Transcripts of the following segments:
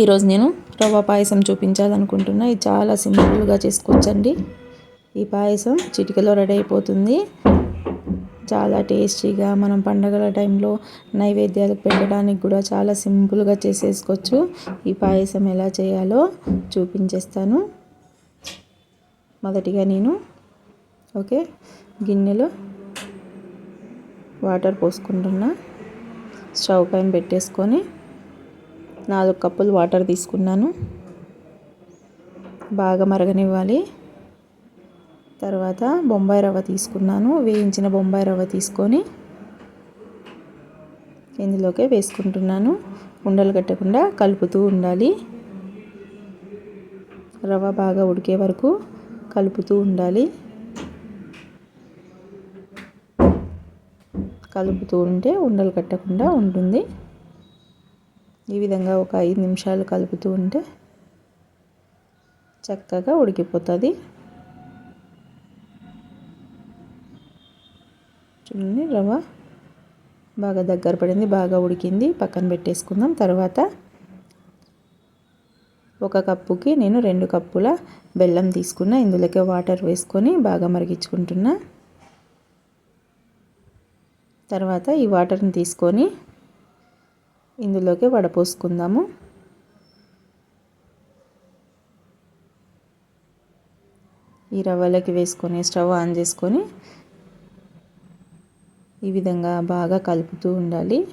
ఈరోజు నేను రవ్వ పాయసం చూపించాలనుకుంటున్నా. ఇది చాలా సింపుల్గా చేసుకోవచ్చండి. ఈ పాయసం చిటికలో రెడీ అయిపోతుంది. చాలా టేస్టీగా మనం పండగల టైంలో నైవేద్యాలకు పెట్టడానికి కూడా చాలా సింపుల్గా చేసేసుకోవచ్చు. ఈ పాయసం ఎలా చేయాలో చూపించేస్తాను. మొదటిగా నేను ఓకే గిన్నెలో వాటర్ పోసుకుంటున్నా. స్టవ్ పైన పెట్టేసుకొని నాలుగు కప్పులు వాటర్ తీసుకున్నాను. బాగా మరగనివ్వాలి. తర్వాత బొంబాయి రవ్వ తీసుకున్నాను. వేయించిన బొంబాయి రవ్వ తీసుకొని ఇందులోకే వేసుకుంటున్నాను. ఉండలు కట్టకుండా కలుపుతూ ఉండాలి. రవ్వ బాగా ఉడికే వరకు కలుపుతూ ఉండాలి. కలుపుతూ ఉంటే ఉండలు కట్టకుండా ఉంటుంది. ఈ విధంగా ఒక ఐదు నిమిషాలు కలుపుతూ ఉంటే చక్కగా ఉడికిపోతుంది. చూడండి రవ్వ బాగా దగ్గర పడింది బాగా ఉడికింది. పక్కన పెట్టేసుకుందాం. తర్వాత ఒక కప్పుకి నేను రెండు కప్పుల బెల్లం తీసుకున్నా. ఇందులోకి వాటర్ వేసుకొని బాగా మరిగించుకుంటున్నా. తర్వాత ఈ వాటర్ని తీసుకొని ఇందులోకి వడపోసుకుందాము. ఈ రవ్వలోకి వేసుకొని స్టవ్ ఆన్ చేసుకొని ఈ విధంగా బాగా కలుపుతూ ఉండాలి.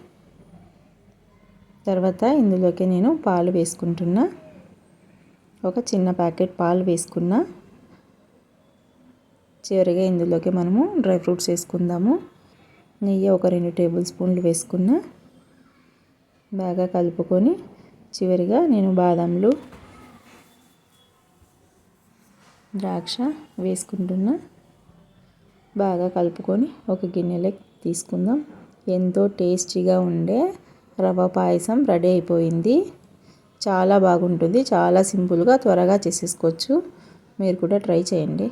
తర్వాత ఇందులోకి నేను పాలు వేసుకుంటున్నా. ఒక చిన్న ప్యాకెట్ పాలు వేసుకున్నా. చివరిగా ఇందులోకి మనము డ్రై ఫ్రూట్స్ వేసుకుందాము. నెయ్యి ఒక రెండు టేబుల్ స్పూన్లు వేసుకున్నా. బాగా కలుపుకొని చివరిగా నేను బాదంలు ద్రాక్ష వేసుకుంటున్నా. బాగా కలుపుకొని ఒక గిన్నెలో తీసుకుందాం. ఎంతో టేస్టీగా ఉండే రవ్వ పాయసం రెడీ అయిపోయింది. చాలా బాగుంటుంది. చాలా సింపుల్గా త్వరగా చేసేసుకోవచ్చు. మీరు కూడా ట్రై చేయండి.